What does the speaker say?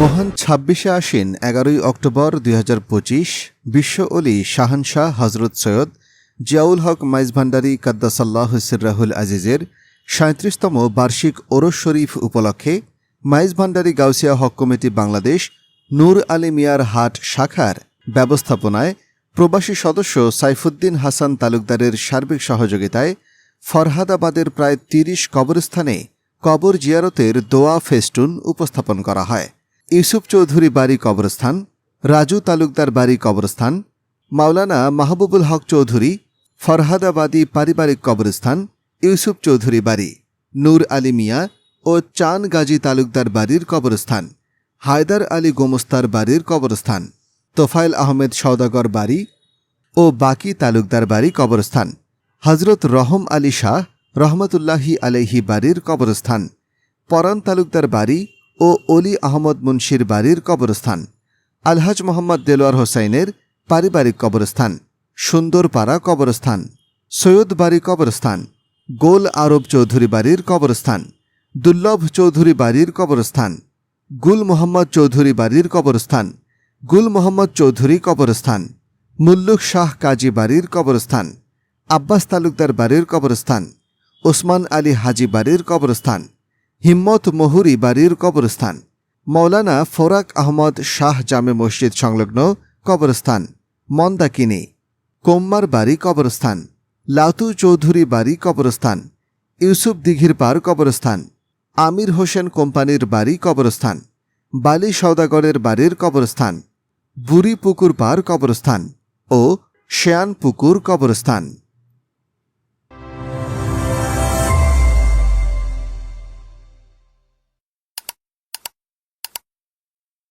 মহান ছাব্বিশে আশ্বিন, এগারোই অক্টোবর দুই বিশ্ব অলি শাহানশাহ হজরত সৈয়দ জিয়াউল হক মাইজ ভান্ডারী কাদ্দাসাল্লাহ সির্রাহুল আজিজের সাঁত্রিশতম বার্ষিক ওরস শরীফ উপলক্ষে মাইজ ভান্ডারী গাউসিয়া হক কমিটি বাংলাদেশ নূর আলী মিয়ার হাট শাখার ব্যবস্থাপনায় প্রবাসী সদস্য সাইফুদ্দিন হাসান তালুকদারের সার্বিক সহযোগিতায় ফরহাদাবাদের প্রায় তিরিশ কবরস্থানে কবর জিয়ারতের দোয়া ফেস্টুন উপস্থাপন করা হয়। ইউসুফ চৌধুরী বাড়ি কবরস্থান, রাজু তালুকদার বাড়ি কবরস্থান, মাওলানা মাহবুবুল হক চৌধুরী ফরহাদাবাদী পারিবারিক কবরস্থান, ইউসুফ চৌধুরী বাড়ি, নূর আলী মিয়া ও চান গাজী তালুকদার বাড়ির কবরস্থান, হায়দার আলী গোমস্তার বাড়ির কবরস্থান, তোফায়েল আহমেদ সওদাগর বাড়ি ও বাকি তালুকদার বাড়ি কবরস্থান হজরত রহম আলী শাহ রহমতুল্লাহি আলাইহি বাড়ির কবরস্থান, পরান তালুকদার বাড়ি ও অলি আহমদ মুন্সির বাড়ির কবরস্থান। আলহাজ মোহাম্মদ দেলোয়ার হোসাইনের পারিবারিক কবরস্থান, সুন্দরপাড়া কবরস্থান, সৈয়দ বাড়ি কবরস্থান, গোল আরব চৌধুরী বাড়ির কবরস্থান, দুর্লভ চৌধুরী বাড়ির কবরস্থান, গুল মোহাম্মদ চৌধুরী বাড়ির কবরস্থান, গুল মোহাম্মদ চৌধুরী কবরস্থান, মুল্লুক শাহ কাজী বাড়ির কবরস্থান, আব্বাস তালুকদার বাড়ির কবরস্থান, ওসমান আলী হাজি বাড়ির কবরস্থান হিম্মত মহুরি বাড়ির কবরস্থান। মৌলানা ফোরাক আহমদ শাহ জামে মসজিদ সংলগ্ন কবরস্থান। মন্দাকিনী। কোম্মার বাড়ি কবরস্থান। লাতু চৌধুরী বাড়ি কবরস্থান। ইউসুফ দিঘির পার কবরস্থান। আমির হোসেন কোম্পানির বাড়ি কবরস্থান। বালি সওদাগরের বাড়ির কবরস্থান। বুড়ি পুকুর পার কবরস্থান ও শেয়ান পুকুর কবরস্থান।